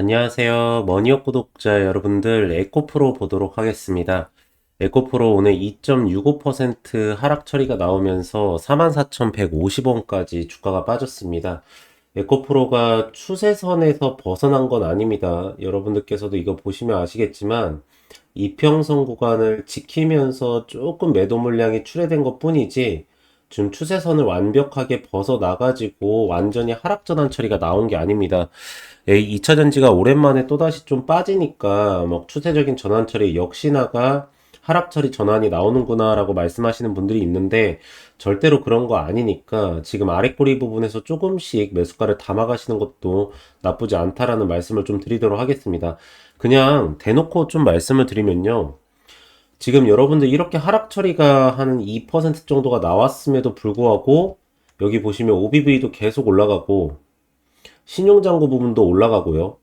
안녕하세요. 머니업 구독자 여러분들, 에코프로 보도록 하겠습니다. 에코프로 오늘 2.65% 하락 처리가 나오면서 44,150원까지 주가가 빠졌습니다. 에코프로가 추세선에서 벗어난 건 아닙니다. 여러분들께서도 이거 보시면 아시겠지만, 이평선 구간을 지키면서 조금 매도 물량이 출회된 것 뿐이지, 지금 추세선을 완벽하게 벗어나가지고 완전히 하락 전환 처리가 나온 게 아닙니다. 이 2차 전지가 오랜만에 또다시 좀 빠지니까 막 추세적인 전환 처리 역시나가 하락 처리 전환이 나오는구나라고 말씀하시는 분들이 있는데 절대로 그런 거 아니니까 지금 아랫꼬리 부분에서 조금씩 매수가를 담아가시는 것도 나쁘지 않다라는 말씀을 좀 드리도록 하겠습니다. 그냥 대놓고 좀 말씀을 드리면요. 지금 여러분들 이렇게 하락 처리가 한 2% 정도가 나왔음에도 불구하고 여기 보시면 OBV도 계속 올라가고 신용장고 부분도 올라가고요.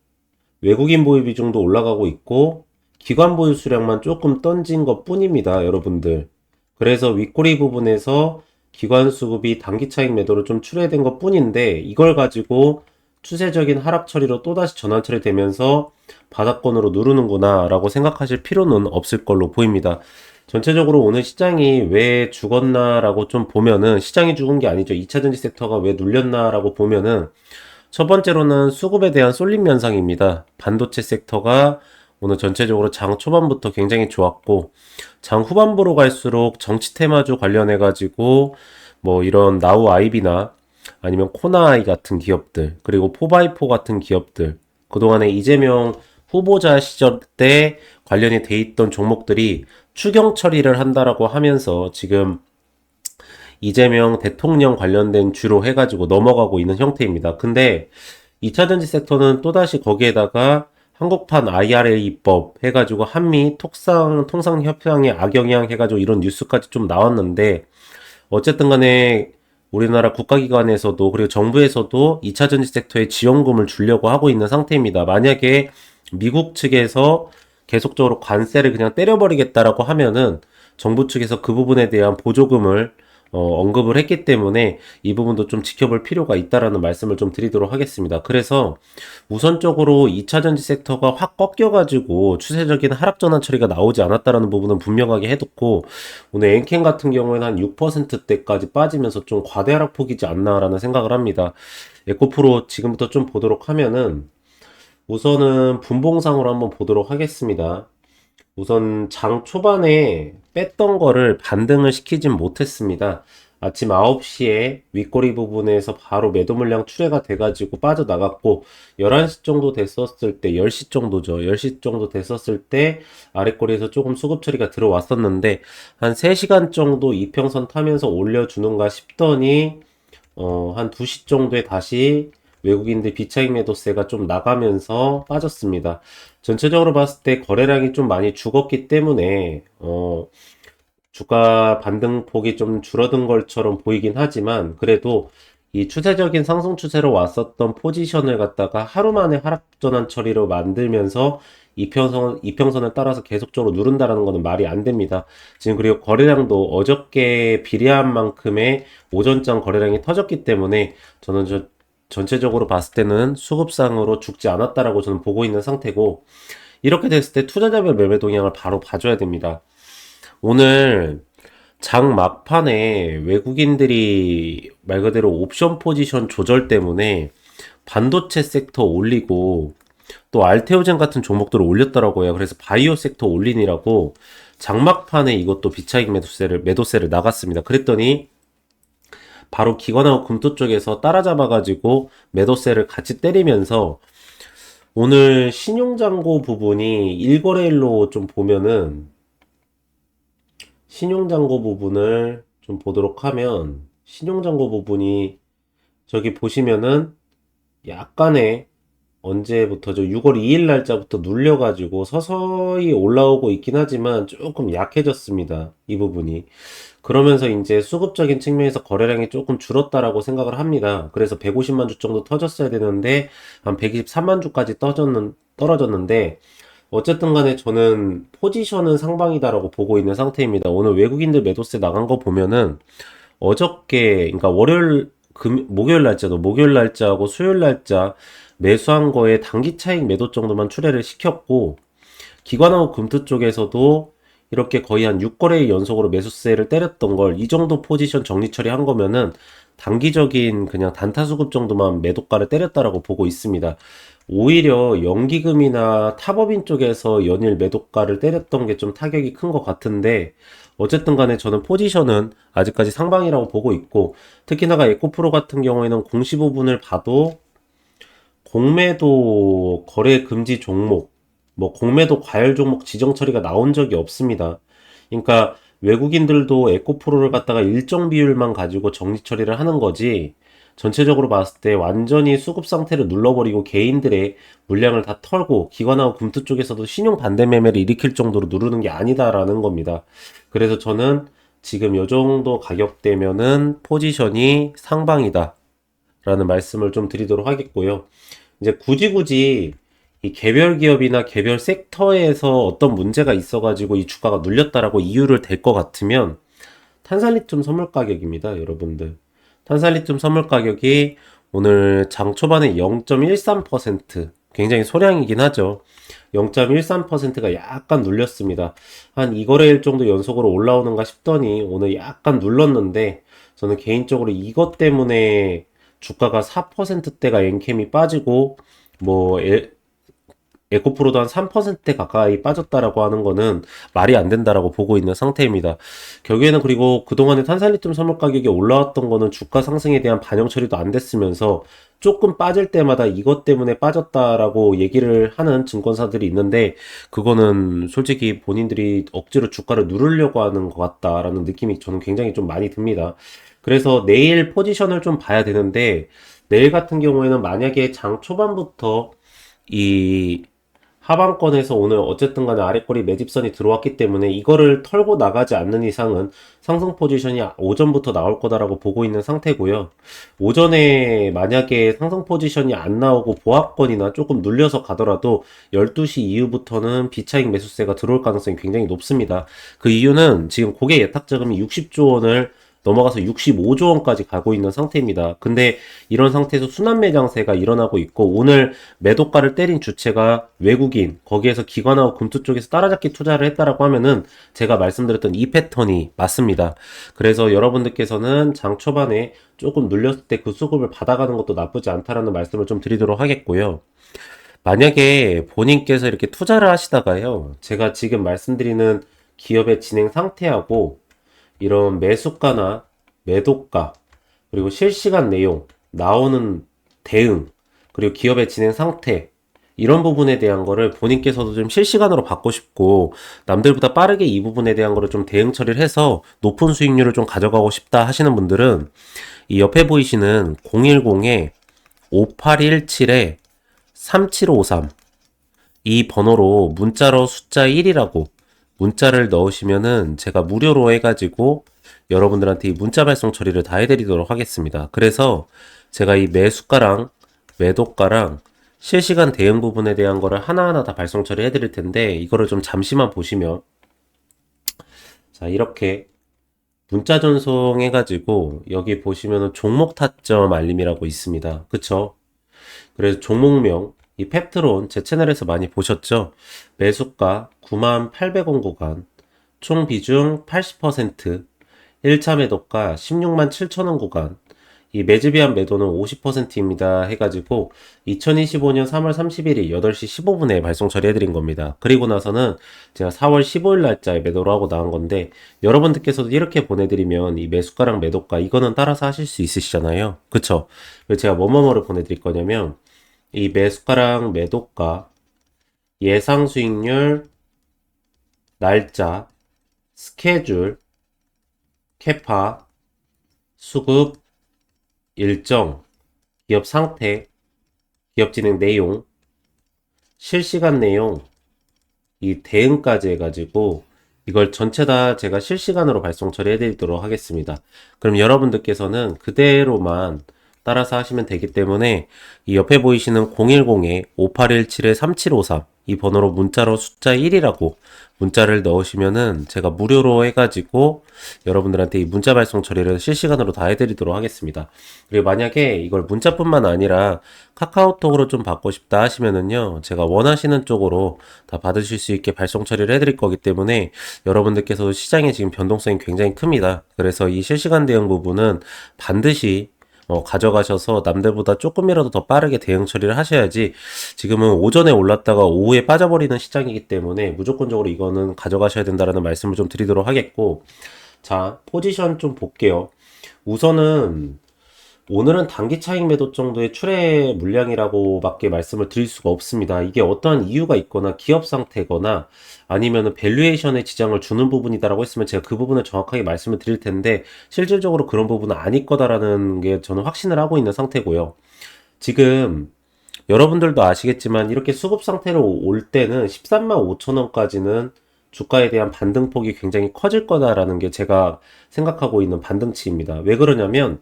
외국인 보유 비중도 올라가고 있고 기관 보유 수량만 조금 던진 것 뿐입니다, 여러분들. 그래서 윗꼬리 부분에서 기관 수급이 단기 차익 매도로 좀 출회된 것 뿐인데 이걸 가지고 추세적인 하락 처리로 또다시 전환 처리되면서 바닥권으로 누르는구나 라고 생각하실 필요는 없을 걸로 보입니다. 전체적으로 오늘 시장이 왜 죽었나 라고 좀 보면은 시장이 죽은 게 아니죠. 2차 전지 섹터가 왜 눌렸나 라고 보면은 첫 번째로는 수급에 대한 쏠림 현상입니다. 반도체 섹터가 오늘 전체적으로 장 초반부터 굉장히 좋았고 장 후반부로 갈수록 정치 테마주 관련해 가지고 뭐 이런 나우 아이비나 아니면 코나아이 같은 기업들, 그리고 포바이포 같은 기업들, 그동안에 이재명 후보자 시절 때 관련이 돼 있던 종목들이 추경 처리를 한다라고 하면서 지금 이재명 대통령 관련된 주로 해가지고 넘어가고 있는 형태입니다. 근데 2차전지 섹터는 또다시 거기에다가 한국판 IRA 입법 해가지고 한미 톡상 통상협상에 악영향 해가지고 이런 뉴스까지 좀 나왔는데 어쨌든 간에 우리나라 국가기관에서도 그리고 정부에서도 2차 전지 섹터에 지원금을 주려고 하고 있는 상태입니다. 만약에 미국 측에서 계속적으로 관세를 그냥 때려버리겠다라고 하면은 정부 측에서 그 부분에 대한 보조금을 어, 언급을 했기 때문에 이 부분도 좀 지켜볼 필요가 있다라는 말씀을 좀 드리도록 하겠습니다. 그래서 우선적으로 2차 전지 섹터가 확 꺾여가지고 추세적인 하락 전환 처리가 나오지 않았다라는 부분은 분명하게 해뒀고 오늘 엔캔 같은 경우에는 한 6%대까지 빠지면서 좀 과대 하락 폭이지 않나라는 생각을 합니다. 에코프로 지금부터 좀 보도록 하면은 우선은 분봉상으로 한번 보도록 하겠습니다. 우선 장 초반에 뺐던 거를 반등을 시키진 못했습니다. 아침 9시에 윗꼬리 부분에서 바로 매도 물량 출회가 돼가지고 빠져나갔고 11시 정도 됐었을 때 10시 정도죠. 10시 정도 됐었을 때 아랫꼬리에서 조금 수급 처리가 들어왔었는데 한 3시간 정도 이평선 타면서 올려주는가 싶더니 어, 한 2시 정도에 다시 외국인들 비차익 매도세가 좀 나가면서 빠졌습니다. 전체적으로 봤을 때 거래량이 좀 많이 죽었기 때문에 어, 주가 반등폭이 좀 줄어든 것처럼 보이긴 하지만 그래도 이 추세적인 상승 추세로 왔었던 포지션을 갖다가 하루 만에 하락 전환 처리로 만들면서 이평선, 이평선을 따라서 계속적으로 누른다라는 것은 말이 안 됩니다. 지금 그리고 거래량도 어저께 비례한 만큼의 오전장 거래량이 터졌기 때문에 저는 저 전체적으로 봤을 때는 수급상으로 죽지 않았다라고 저는 보고 있는 상태고 이렇게 됐을 때 투자자별 매매 동향을 바로 봐줘야 됩니다. 오늘 장 막판에 외국인들이 말 그대로 옵션 포지션 조절 때문에 반도체 섹터 올리고 또 알테오젠 같은 종목들을 올렸더라고요. 그래서 바이오 섹터 올린이라고 장막판에 이것도 비차익 매도세를 매도세를 나갔습니다. 그랬더니 바로 기관하고 금토 쪽에서 따라잡아가지고 매도세를 같이 때리면서 오늘 신용장고 부분이 1거래일로 좀 보면은 신용장고 부분을 좀 보도록 하면 신용장고 부분이 저기 보시면은 약간의 언제부터죠? 6월 2일 날짜부터 눌려가지고 서서히 올라오고 있긴 하지만 조금 약해졌습니다. 이 부분이. 그러면서 이제 수급적인 측면에서 거래량이 조금 줄었다라고 생각을 합니다. 그래서 150만 주 정도 터졌어야 되는데 한 123만 주까지 떠졌는, 떨어졌는데 어쨌든 간에 저는 포지션은 상방이다라고 보고 있는 상태입니다. 오늘 외국인들 매도세 나간 거 보면은 어저께, 그러니까 월요일, 금, 목요일 날짜도 목요일 날짜하고 수요일 날짜 매수한 거에 단기 차익 매도 정도만 출회를 시켰고 기관하고 금투 쪽에서도 이렇게 거의 한 6거래 연속으로 매수세를 때렸던 걸 이 정도 포지션 정리 처리한 거면은 단기적인 그냥 단타 수급 정도만 매도가를 때렸다라고 보고 있습니다. 오히려 연기금이나 타법인 쪽에서 연일 매도가를 때렸던 게 좀 타격이 큰 것 같은데 어쨌든 간에 저는 포지션은 아직까지 상방이라고 보고 있고 특히나가 에코프로 같은 경우에는 공시 부분을 봐도 공매도 거래 금지 종목 뭐 공매도 과열 종목 지정 처리가 나온 적이 없습니다. 그러니까 외국인들도 에코프로를 갖다가 일정 비율만 가지고 정리 처리를 하는 거지 전체적으로 봤을 때 완전히 수급 상태를 눌러버리고 개인들의 물량을 다 털고 기관하고 금투 쪽에서도 신용 반대 매매를 일으킬 정도로 누르는 게 아니다라는 겁니다. 그래서 저는 지금 요 정도 가격대면은 포지션이 상방이다. 라는 말씀을 좀 드리도록 하겠고요. 이제 굳이 굳이 이 개별 기업이나 개별 섹터에서 어떤 문제가 있어가지고 이 주가가 눌렸다라고 이유를 댈 것 같으면 탄산리튬 선물 가격입니다, 여러분들. 탄산리튬 선물 가격이 오늘 장 초반에 0.13% 굉장히 소량이긴 하죠. 0.13%가 약간 눌렸습니다. 한 2거래일 정도 연속으로 올라오는가 싶더니 오늘 약간 눌렀는데 저는 개인적으로 이것 때문에 주가가 4%대가 엔캠이 빠지고 뭐 에, 에코프로도 한 3% 가까이 빠졌다라고 하는 거는 말이 안 된다라고 보고 있는 상태입니다. 결국에는 그리고 그동안에 탄산리튬 선물 가격이 올라왔던 거는 주가 상승에 대한 반영 처리도 안 됐으면서 조금 빠질 때마다 이것 때문에 빠졌다라고 얘기를 하는 증권사들이 있는데 그거는 솔직히 본인들이 억지로 주가를 누르려고 하는 것 같다라는 느낌이 저는 굉장히 좀 많이 듭니다. 그래서 내일 포지션을 좀 봐야 되는데 내일 같은 경우에는 만약에 장 초반부터 이 하방권에서 오늘 어쨌든 간에 아래꼬리 매집선이 들어왔기 때문에 이거를 털고 나가지 않는 이상은 상승 포지션이 오전부터 나올 거다라고 보고 있는 상태고요. 오전에 만약에 상승 포지션이 안 나오고 보합권이나 조금 눌려서 가더라도 12시 이후부터는 비차익 매수세가 들어올 가능성이 굉장히 높습니다. 그 이유는 지금 고객 예탁 자금이 60조 원을 넘어가서 65조 원까지 가고 있는 상태입니다. 근데 이런 상태에서 순환 매장세가 일어나고 있고 오늘 매도가를 때린 주체가 외국인 거기에서 기관하고 금투 쪽에서 따라잡기 투자를 했다라고 하면은 제가 말씀드렸던 이 패턴이 맞습니다. 그래서 여러분들께서는 장 초반에 조금 눌렸을 때 그 수급을 받아가는 것도 나쁘지 않다라는 말씀을 좀 드리도록 하겠고요. 만약에 본인께서 이렇게 투자를 하시다가요. 제가 지금 말씀드리는 기업의 진행 상태하고 이런 매수가나 매도가, 그리고 실시간 내용, 나오는 대응, 그리고 기업의 진행 상태, 이런 부분에 대한 거를 본인께서도 좀 실시간으로 받고 싶고, 남들보다 빠르게 이 부분에 대한 거를 좀 대응 처리를 해서 높은 수익률을 좀 가져가고 싶다 하시는 분들은 이 옆에 보이시는 010에 5817에 3753 이 번호로 문자로 숫자 1이라고 문자를 넣으시면은 제가 무료로 해가지고 여러분들한테 이 문자 발송 처리를 다 해드리도록 하겠습니다. 그래서 제가 이 매수가랑 매도가랑 실시간 대응 부분에 대한 거를 하나하나 다 발송 처리해 드릴 텐데 이거를 좀 잠시만 보시면 자 이렇게 문자 전송 해가지고 여기 보시면은 종목 타점 알림이라고 있습니다. 그쵸? 그래서 종목명 이 펩트론 제 채널에서 많이 보셨죠? 매수가 98,800원 구간, 총 비중 80%, 1차 매도가 16만 7천원 구간, 이 매집이한 매도는 50%입니다. 해가지고 2025년 3월 31일 8시 15분에 발송 처리해드린 겁니다. 그리고 나서는 제가 4월 15일 날짜에 매도를 하고 나온 건데 여러분들께서도 이렇게 보내드리면 이 매수가랑 매도가 이거는 따라서 하실 수 있으시잖아요. 그쵸? 왜 제가 뭐뭐뭐를 보내드릴 거냐면 이 매수가랑 매도가, 예상 수익률, 날짜, 스케줄, 캐파, 수급, 일정, 기업 상태, 기업 진행 내용, 실시간 내용, 이 대응까지 해가지고 이걸 전체 다 제가 실시간으로 발송 처리해 드리도록 하겠습니다. 그럼 여러분들께서는 그대로만 따라서 하시면 되기 때문에 이 옆에 보이시는 010-5817-3753 이 번호로 문자로 숫자 1이라고 문자를 넣으시면은 제가 무료로 해가지고 여러분들한테 이 문자 발송 처리를 실시간으로 다 해드리도록 하겠습니다. 그리고 만약에 이걸 문자뿐만 아니라 카카오톡으로 좀 받고 싶다 하시면은요, 제가 원하시는 쪽으로 다 받으실 수 있게 발송 처리를 해드릴 거기 때문에 여러분들께서 시장에 지금 변동성이 굉장히 큽니다. 그래서 이 실시간 대응 부분은 반드시 어, 가져가셔서 남들보다 조금이라도 더 빠르게 대응 처리를 하셔야지 지금은 오전에 올랐다가 오후에 빠져버리는 시장이기 때문에 무조건적으로 이거는 가져가셔야 된다라는 말씀을 좀 드리도록 하겠고 자 포지션 좀 볼게요. 우선은 오늘은 단기 차익 매도 정도의 출회 물량이라고밖에 말씀을 드릴 수가 없습니다. 이게 어떠한 이유가 있거나 기업 상태거나 아니면 밸류에이션에 지장을 주는 부분이다라고 했으면 제가 그 부분을 정확하게 말씀을 드릴 텐데 실질적으로 그런 부분은 아닐 거다라는 게 저는 확신을 하고 있는 상태고요. 지금 여러분들도 아시겠지만 이렇게 수급 상태로 올 때는 13만 5천 원까지는 주가에 대한 반등폭이 굉장히 커질 거다라는 게 제가 생각하고 있는 반등치입니다. 왜 그러냐면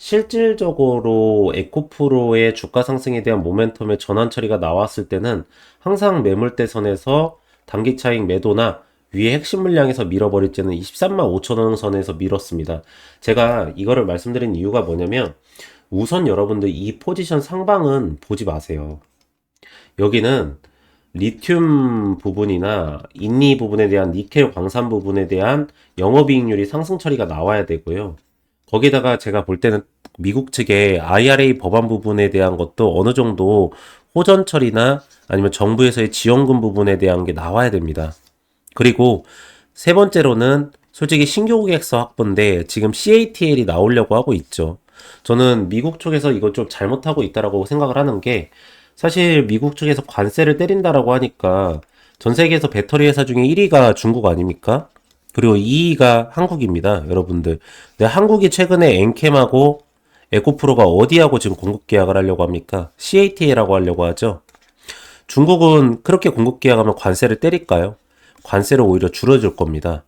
실질적으로 에코프로의 주가 상승에 대한 모멘텀의 전환 처리가 나왔을 때는 항상 매물대 선에서 단기 차익 매도나 위에 핵심 물량에서 밀어버릴 때는 23만 5천 원 선에서 밀었습니다. 제가 이거를 말씀드린 이유가 뭐냐면 우선 여러분들 이 포지션 상방은 보지 마세요. 여기는 리튬 부분이나 인리 부분에 대한 니켈 광산 부분에 대한 영업이익률이 상승 처리가 나와야 되고요. 거기다가 제가 볼 때는 미국 측의 IRA 법안 부분에 대한 것도 어느 정도 호전 처리나 아니면 정부에서의 지원금 부분에 대한 게 나와야 됩니다. 그리고 세 번째로는 솔직히 신규 고객서 확보인데 지금 CATL이 나오려고 하고 있죠. 저는 미국 쪽에서 이거 좀 잘못하고 있다라고 생각을 하는 게 사실 미국 쪽에서 관세를 때린다라고 하니까 전 세계에서 배터리 회사 중에 1위가 중국 아닙니까? 그리고 2위가 한국입니다, 여러분들. 한국이 최근에 엔캠하고 에코프로가 어디하고 지금 공급 계약을 하려고 합니까? CATL하고 하려고 하죠. 중국은 그렇게 공급 계약하면 관세를 때릴까요? 관세를 오히려 줄여줄 겁니다.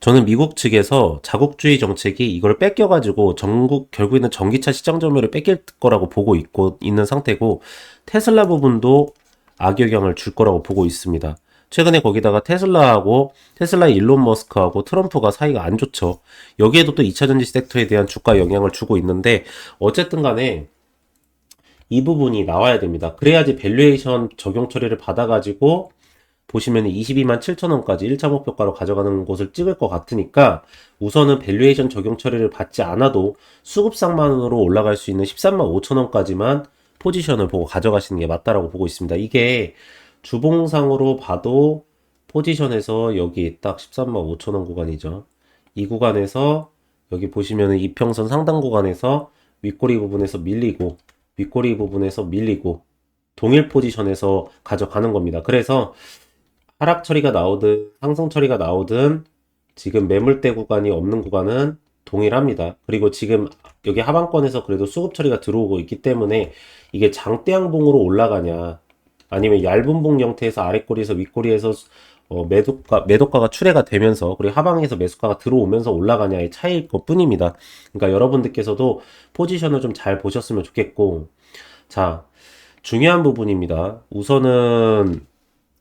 저는 미국 측에서 자국주의 정책이 이걸 뺏겨가지고 전국 결국에는 전기차 시장 점유율을 뺏길 거라고 보고 있고 있는 상태고 테슬라 부분도 악영향을 줄 거라고 보고 있습니다. 최근에 거기다가 테슬라하고 테슬라 일론 머스크하고 트럼프가 사이가 안 좋죠. 여기에도 또 2차 전지 섹터에 대한 주가 영향을 주고 있는데 어쨌든 간에 이 부분이 나와야 됩니다. 그래야지 밸류에이션 적용 처리를 받아가지고 보시면 22만 7천 원까지 1차 목표가로 가져가는 곳을 찍을 것 같으니까 우선은 밸류에이션 적용 처리를 받지 않아도 수급상만으로 올라갈 수 있는 13만 5천 원까지만 포지션을 보고 가져가시는 게 맞다라고 보고 있습니다. 이게 주봉상으로 봐도 포지션에서 여기 딱 13만 5천 원 구간이죠. 이 구간에서 여기 보시면은 이평선 상단 구간에서 윗꼬리 부분에서 밀리고 윗꼬리 부분에서 밀리고 동일 포지션에서 가져가는 겁니다. 그래서 하락 처리가 나오든 상승 처리가 나오든 지금 매물대 구간이 없는 구간은 동일합니다. 그리고 지금 여기 하방권에서 그래도 수급 처리가 들어오고 있기 때문에 이게 장대양봉으로 올라가냐 아니면 얇은 봉 형태에서 아랫꼬리에서 윗꼬리에서 어, 매도가, 매도가가 출회가 되면서, 그리고 하방에서 매수가가 들어오면서 올라가냐의 차이일 것 뿐입니다. 그러니까 여러분들께서도 포지션을 좀 잘 보셨으면 좋겠고, 자, 중요한 부분입니다. 우선은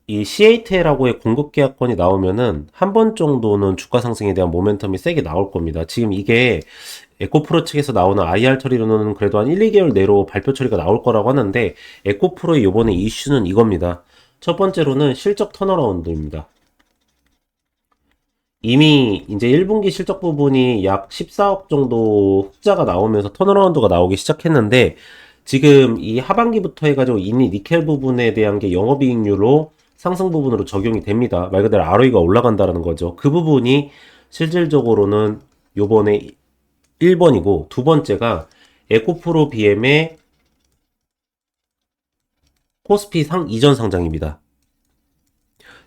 이 CATL하고의 공급 계약권이 나오면은 한 번 정도는 주가 상승에 대한 모멘텀이 세게 나올 겁니다. 지금 이게 에코프로 측에서 나오는 IR 처리로는 그래도 한 1, 2개월 내로 발표 처리가 나올 거라고 하는데 에코프로의 요번에 이슈는 이겁니다. 첫 번째로는 실적 턴어라운드입니다. 이미 이제 1분기 실적 부분이 약 14억 정도 흑자가 나오면서 턴어라운드가 나오기 시작했는데 지금 이 하반기부터 해가지고 이미 니켈 부분에 대한 게 영업이익률로 상승 부분으로 적용이 됩니다. 말 그대로 ROE가 올라간다는 거죠. 그 부분이 실질적으로는 요번에 1번이고 두 번째가 에코프로 BM의 코스피 상 이전 상장입니다.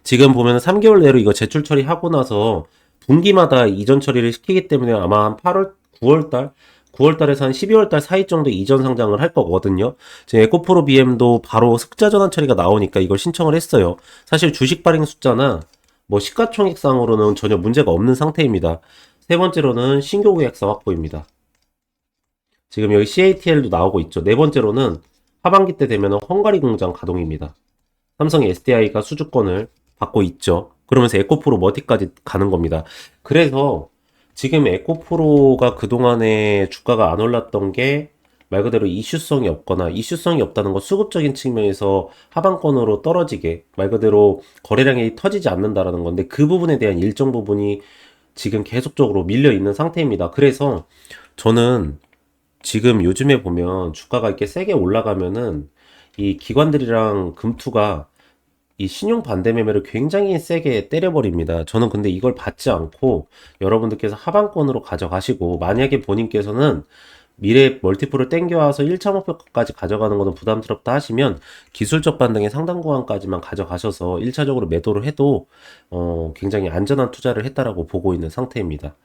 지금 보면 3개월 내로 이거 제출 처리하고 나서 분기마다 이전 처리를 시키기 때문에 아마 한 8월, 9월 달, 9월달에서 한 12월달 사이 정도 이전 상장을 할 거거든요. 지금 에코프로 BM도 바로 흑자 전환 처리가 나오니까 이걸 신청을 했어요. 사실 주식 발행 숫자나 뭐 시가총액상으로는 전혀 문제가 없는 상태입니다. 세 번째로는 신규 계약서 확보입니다. 지금 여기 CATL도 나오고 있죠. 네 번째로는 하반기 때 되면 헝가리 공장 가동입니다. 삼성 SDI가 수주권을 받고 있죠. 그러면서 에코프로 머티까지 가는 겁니다. 그래서 지금 에코프로가 그동안에 주가가 안 올랐던 게 말 그대로 이슈성이 없거나 이슈성이 없다는 건 수급적인 측면에서 하방권으로 떨어지게 말 그대로 거래량이 터지지 않는다라는 건데 그 부분에 대한 일정 부분이 지금 계속적으로 밀려 있는 상태입니다. 그래서 저는 지금 요즘에 보면 주가가 이렇게 세게 올라가면은 이 기관들이랑 금투가 이 신용 반대 매매를 굉장히 세게 때려버립니다. 저는 근데 이걸 받지 않고 여러분들께서 하방권으로 가져가시고 만약에 본인께서는 미래 멀티플을 땡겨와서 1차 목표까지 가져가는 것은 부담스럽다 하시면 기술적 반등의 상당 구간까지만 가져가셔서 1차적으로 매도를 해도 어, 굉장히 안전한 투자를 했다라고 보고 있는 상태입니다.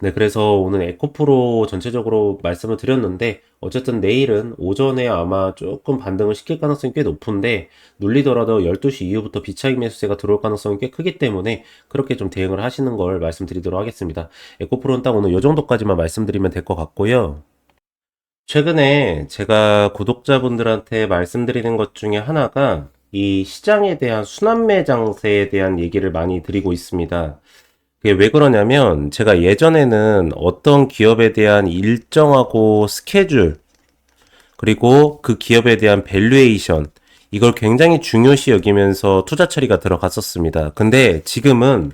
네, 그래서 오늘 에코프로 전체적으로 말씀을 드렸는데 어쨌든 내일은 오전에 아마 조금 반등을 시킬 가능성이 꽤 높은데 눌리더라도 12시 이후부터 비차익 매수세가 들어올 가능성이 꽤 크기 때문에 그렇게 좀 대응을 하시는 걸 말씀드리도록 하겠습니다. 에코프로는 딱 오늘 이 정도까지만 말씀드리면 될 것 같고요. 최근에 제가 구독자분들한테 말씀드리는 것 중에 하나가 이 시장에 대한 순환매 장세에 대한 얘기를 많이 드리고 있습니다. 그게 왜 그러냐면 제가 예전에는 어떤 기업에 대한 일정하고 스케줄 그리고 그 기업에 대한 밸류에이션 이걸 굉장히 중요시 여기면서 투자 처리가 들어갔었습니다. 근데 지금은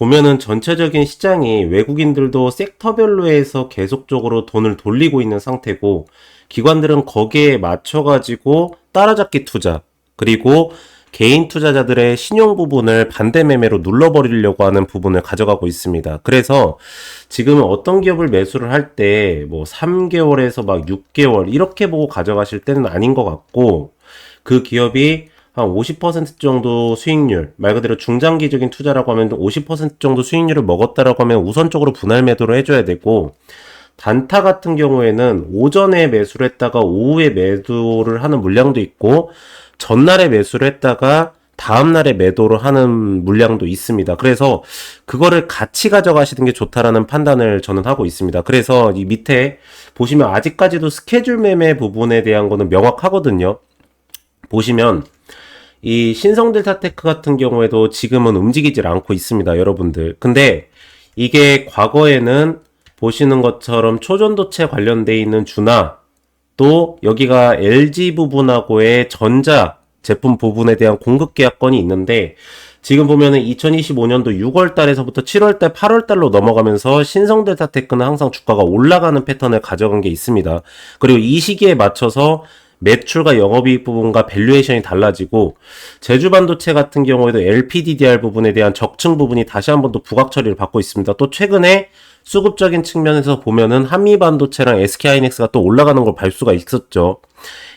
보면은 전체적인 시장이 외국인들도 섹터별로 해서 계속적으로 돈을 돌리고 있는 상태고 기관들은 거기에 맞춰 가지고 따라잡기 투자 그리고 개인 투자자들의 신용 부분을 반대 매매로 눌러버리려고 하는 부분을 가져가고 있습니다. 그래서 지금은 어떤 기업을 매수를 할 때 뭐 3개월에서 막 6개월 이렇게 보고 가져가실 때는 아닌 것 같고 그 기업이 한 50% 정도 수익률, 말 그대로 중장기적인 투자라고 하면 50% 정도 수익률을 먹었다라고 하면 우선적으로 분할 매도를 해줘야 되고, 단타 같은 경우에는 오전에 매수를 했다가 오후에 매도를 하는 물량도 있고, 전날에 매수를 했다가 다음날에 매도를 하는 물량도 있습니다. 그래서 그거를 같이 가져가시는 게 좋다라는 판단을 저는 하고 있습니다. 그래서 이 밑에 보시면 아직까지도 스케줄 매매 부분에 대한 거는 명확하거든요. 보시면 이 신성 델타테크 같은 경우에도 지금은 움직이질 않고 있습니다, 여러분들. 근데 이게 과거에는 보시는 것처럼 초전도체 관련돼 있는 주나 또 여기가 LG 부분하고의 전자 제품 부분에 대한 공급 계약건이 있는데 지금 보면은 2025년도 6월 달에서부터 7월 달, 8월 달로 넘어가면서 신성 델타테크는 항상 주가가 올라가는 패턴을 가져간 게 있습니다. 그리고 이 시기에 맞춰서 매출과 영업이익 부분과 밸류에이션이 달라지고 제주 반도체 같은 경우에도 LPDDR 부분에 대한 적층 부분이 다시 한번 더 부각 처리를 받고 있습니다. 또 최근에 수급적인 측면에서 보면은 한미 반도체랑 SK 하이닉스가 또 올라가는 걸 볼 수가 있었죠.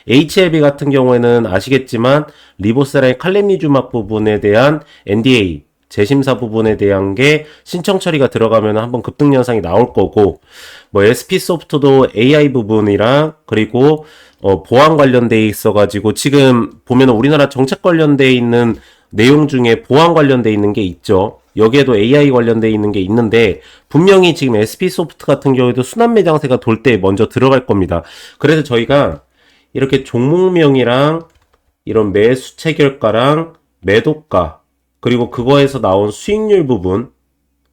HLB 같은 경우에는 아시겠지만 리보세라의 칼렘니주막 부분에 대한 NDA 재심사 부분에 대한 게 신청 처리가 들어가면 한번 급등 현상이 나올 거고 뭐 SP 소프트도 AI 부분이랑 그리고 어, 보안 관련돼 있어가지고 지금 보면 우리나라 정책 관련돼 있는 내용 중에 보안 관련돼 있는 게 있죠. 여기에도 AI 관련돼 있는 게 있는데 분명히 지금 SP 소프트 같은 경우에도 순환 매장세가 돌 때 먼저 들어갈 겁니다. 그래서 저희가 이렇게 종목명이랑 이런 매수 체결가랑 매도가 그리고 그거에서 나온 수익률 부분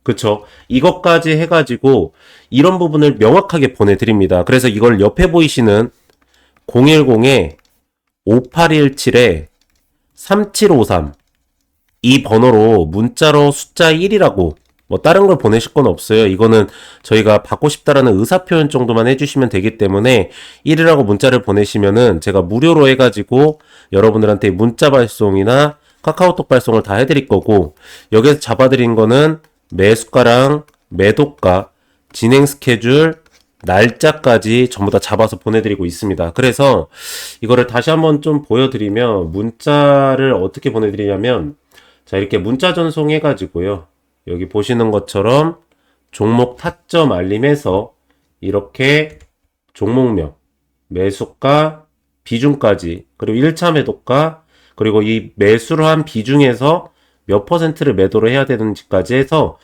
그쵸 이것까지 해가지고 이런 부분을 명확하게 보내드립니다. 그래서 이걸 옆에 보이시는 010에 5817에 3753 이 번호로 문자로 숫자 1이라고 뭐 다른 걸 보내실 건 없어요. 이거는 저희가 받고 싶다라는 의사 표현 정도만 해주시면 되기 때문에 1이라고 문자를 보내시면은 제가 무료로 해가지고 여러분들한테 문자 발송이나 카카오톡 발송을 다 해드릴 거고 여기서 잡아드린 거는 매수가랑 매도가 진행 스케줄 날짜까지 전부 다 잡아서 보내드리고 있습니다. 그래서 이거를 다시 한번 좀 보여드리면 문자를 어떻게 보내드리냐면 자 이렇게 문자 전송해 가지고요. 여기 보시는 것처럼 종목 타점 알림해서 이렇게 종목명, 매수가, 비중까지 그리고 1차 매도가 그리고 이 매수를 한 비중에서 몇 퍼센트를 매도를 해야 되는지까지 해서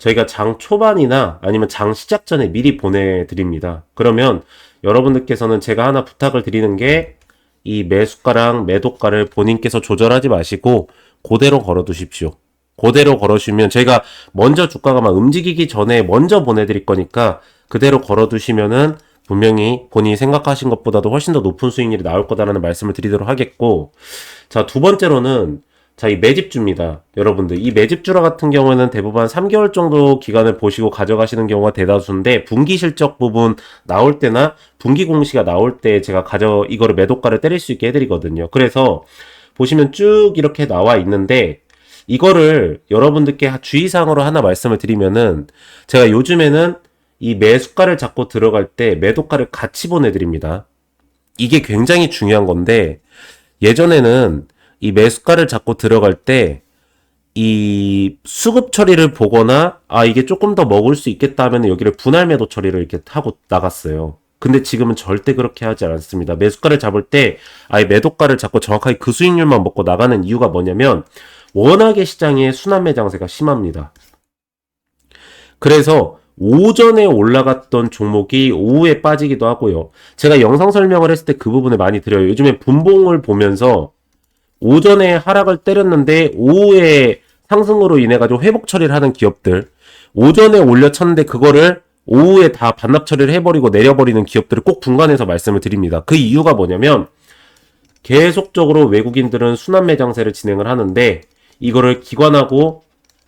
저희가 장 초반이나 아니면 장 시작 전에 미리 보내드립니다. 그러면 여러분들께서는 제가 하나 부탁을 드리는 게 이 매수가랑 매도가를 본인께서 조절하지 마시고 그대로 걸어 두십시오. 그대로 걸어주시면 저희가 먼저 주가가 막 움직이기 전에 먼저 보내드릴 거니까 그대로 걸어 두시면은 분명히 본인이 생각하신 것보다도 훨씬 더 높은 수익률이 나올 거다라는 말씀을 드리도록 하겠고 자 두 번째로는 자, 이 매집주입니다. 여러분들. 이 매집주라 같은 경우에는 대부분 한 3개월 정도 기간을 보시고 가져가시는 경우가 대다수인데, 분기 실적 부분 나올 때나 분기 공시가 나올 때 제가 가져, 이거를 매도가를 때릴 수 있게 해드리거든요. 그래서 보시면 쭉 이렇게 나와 있는데, 이거를 여러분들께 주의사항으로 하나 말씀을 드리면은, 제가 요즘에는 이 매수가를 잡고 들어갈 때 매도가를 같이 보내드립니다. 이게 굉장히 중요한 건데, 예전에는 이 매수가를 잡고 들어갈 때 이 수급 처리를 보거나 아 이게 조금 더 먹을 수 있겠다 하면 여기를 분할 매도 처리를 이렇게 하고 나갔어요. 근데 지금은 절대 그렇게 하지 않습니다. 매수가를 잡을 때 아예 매도가를 잡고 정확하게 그 수익률만 먹고 나가는 이유가 뭐냐면 워낙에 시장에 순환매 장세가 심합니다. 그래서 오전에 올라갔던 종목이 오후에 빠지기도 하고요. 제가 영상 설명을 했을 때 그 부분을 많이 드려요. 요즘에 분봉을 보면서 오전에 하락을 때렸는데 오후에 상승으로 인해 가지고 회복 처리를 하는 기업들 오전에 올려쳤는데 그거를 오후에 다 반납 처리를 해버리고 내려버리는 기업들을 꼭 분간해서 말씀을 드립니다. 그 이유가 뭐냐면 계속적으로 외국인들은 순환 매장세를 진행을 하는데 이거를 기관하고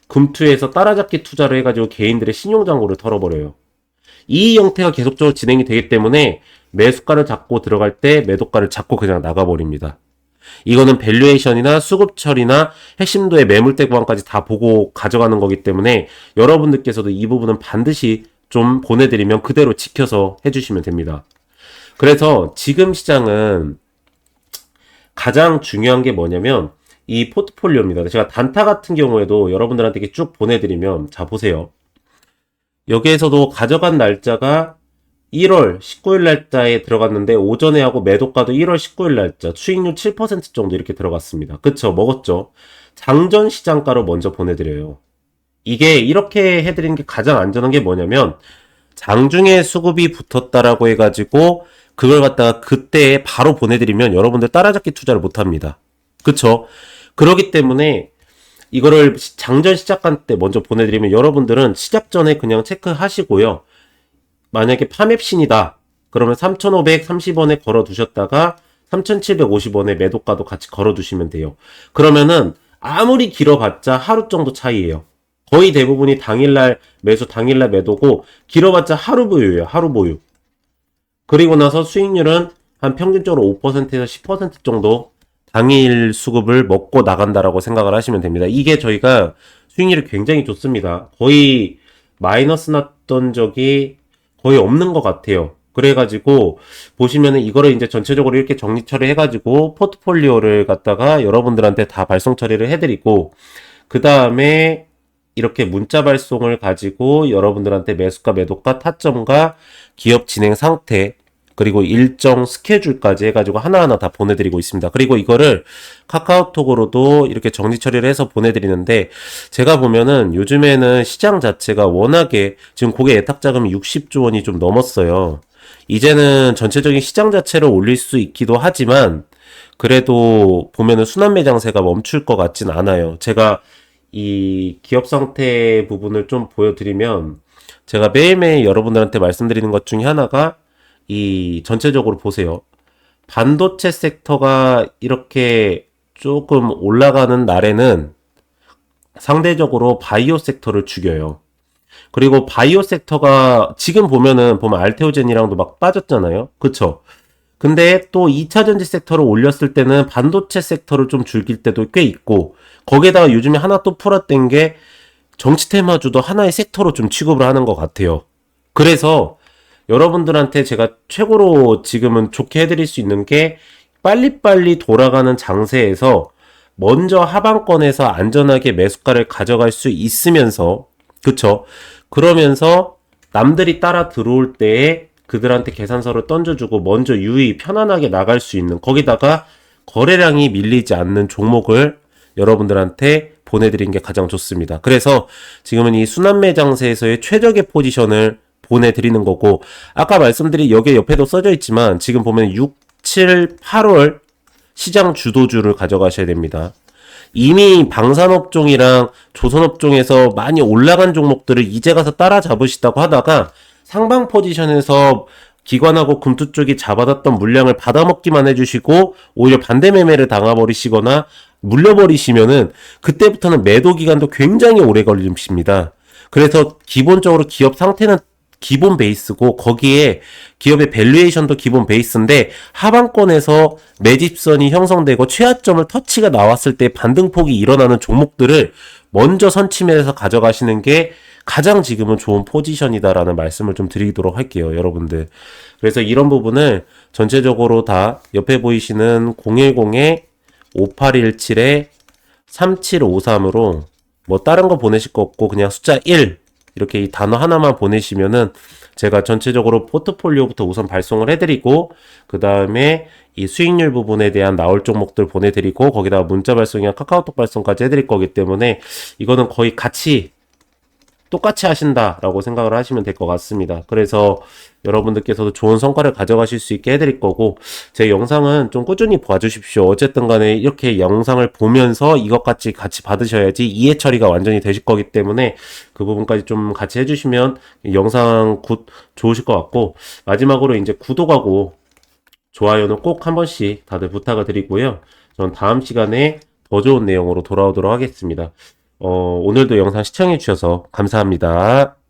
금투에서 따라잡기 투자를 해가지고 개인들의 신용장고를 털어버려요. 이 형태가 계속적으로 진행이 되기 때문에 매수가를 잡고 들어갈 때 매도가를 잡고 그냥 나가버립니다. 이거는 밸류에이션이나 수급 처리나 핵심도의 매물대 구간까지 다 보고 가져가는 거기 때문에 여러분들께서도 이 부분은 반드시 좀 보내드리면 그대로 지켜서 해주시면 됩니다. 그래서 지금 시장은 가장 중요한 게 뭐냐면 이 포트폴리오입니다. 제가 단타 같은 경우에도 여러분들한테 쭉 보내드리면 자 보세요. 여기에서도 가져간 날짜가 1월 19일 날짜에 들어갔는데 오전에 하고 매도가도 1월 19일 날짜 수익률 7% 정도 이렇게 들어갔습니다. 그쵸? 먹었죠? 장전 시장가로 먼저 보내드려요. 이게 이렇게 해드리는 게 가장 안전한 게 뭐냐면 장중에 수급이 붙었다라고 해가지고 그걸 갖다가 그때 바로 보내드리면 여러분들 따라잡기 투자를 못합니다. 그쵸? 그러기 때문에 이거를 장전 시작한 때 먼저 보내드리면 여러분들은 시작 전에 그냥 체크하시고요. 만약에 파맵신이다. 그러면 3,530원에 걸어 두셨다가 3,750원에 매도가도 같이 걸어 두시면 돼요. 그러면은 아무리 길어봤자 하루 정도 차이예요. 거의 대부분이 당일날 매수 당일날 매도고 길어봤자 하루 보유예요. 하루 보유. 그리고 나서 수익률은 한 평균적으로 5%에서 10% 정도 당일 수급을 먹고 나간다라고 생각을 하시면 됩니다. 이게 저희가 수익률이 굉장히 좋습니다. 거의 마이너스 났던 적이 거의 없는 것 같아요. 그래가지고 보시면은 이거를 이제 전체적으로 이렇게 정리 처리해가지고 포트폴리오를 갖다가 여러분들한테 다 발송 처리를 해드리고 그 다음에 이렇게 문자 발송을 가지고 여러분들한테 매수가 매도가 타점과 기업 진행 상태 그리고 일정 스케줄까지 해가지고 하나하나 다 보내드리고 있습니다. 그리고 이거를 카카오톡으로도 이렇게 정리 처리를 해서 보내드리는데 제가 보면은 요즘에는 시장 자체가 워낙에 지금 고객 예탁 자금이 60조 원이 좀 넘었어요. 이제는 전체적인 시장 자체를 올릴 수 있기도 하지만 그래도 보면은 순환 매장세가 멈출 것 같진 않아요. 제가 이 기업 상태 부분을 좀 보여드리면 제가 매일매일 여러분들한테 말씀드리는 것 중에 하나가 이 전체적으로 보세요. 반도체 섹터가 이렇게 조금 올라가는 날에는 상대적으로 바이오 섹터를 죽여요. 그리고 바이오 섹터가 지금 보면은 보면 알테오젠이랑도 막 빠졌잖아요. 그쵸? 근데 또 2차 전지 섹터를 올렸을 때는 반도체 섹터를 좀 줄길 때도 꽤 있고 거기에다가 요즘에 하나 또 풀었던 게 정치 테마주도 하나의 섹터로 좀 취급을 하는 것 같아요. 그래서 여러분들한테 제가 최고로 지금은 좋게 해드릴 수 있는 게 빨리빨리 돌아가는 장세에서 먼저 하방권에서 안전하게 매수가를 가져갈 수 있으면서 그쵸? 그러면서 남들이 따라 들어올 때에 그들한테 계산서를 던져주고 먼저 유의 편안하게 나갈 수 있는 거기다가 거래량이 밀리지 않는 종목을 여러분들한테 보내드린 게 가장 좋습니다. 그래서 지금은 이 순환매 장세에서의 최적의 포지션을 보내드리는 거고, 아까 말씀드린 여기 옆에도 써져 있지만, 지금 보면 6, 7, 8월 시장 주도주를 가져가셔야 됩니다. 이미 방산업종이랑 조선업종에서 많이 올라간 종목들을 이제 가서 따라잡으시다고 하다가 상방 포지션에서 기관하고 금투 쪽이 잡아놨던 물량을 받아먹기만 해주시고 오히려 반대 매매를 당해버리시거나 물려버리시면은 그때부터는 매도 기간도 굉장히 오래 걸리십니다. 그래서 기본적으로 기업 상태는 기본 베이스고 거기에 기업의 밸류에이션도 기본 베이스인데 하방권에서 매집선이 형성되고 최하점을 터치가 나왔을 때 반등폭이 일어나는 종목들을 먼저 선침해서 가져가시는 게 가장 지금은 좋은 포지션이다라는 말씀을 좀 드리도록 할게요, 여러분들. 그래서 이런 부분을 전체적으로 다 옆에 보이시는 010에 5817에 3753으로 뭐 다른 거 보내실 거 없고 그냥 숫자 1 이렇게 이 단어 하나만 보내시면은 제가 전체적으로 포트폴리오부터 우선 발송을 해드리고 그 다음에 이 수익률 부분에 대한 나올 종목들 보내드리고 거기다가 문자 발송이나 카카오톡 발송까지 해드릴 거기 때문에 이거는 거의 같이 똑같이 하신다라고 생각을 하시면 될 것 같습니다. 그래서 여러분들께서도 좋은 성과를 가져가실 수 있게 해드릴 거고 제 영상은 좀 꾸준히 봐주십시오. 어쨌든 간에 이렇게 영상을 보면서 이것같이 같이 받으셔야지 이해 처리가 완전히 되실 거기 때문에 그 부분까지 좀 같이 해주시면 영상 굿 좋으실 것 같고 마지막으로 이제 구독하고 좋아요는 꼭 한 번씩 다들 부탁을 드리고요. 전 다음 시간에 더 좋은 내용으로 돌아오도록 하겠습니다. 어, 오늘도 영상 시청해 주셔서 감사합니다.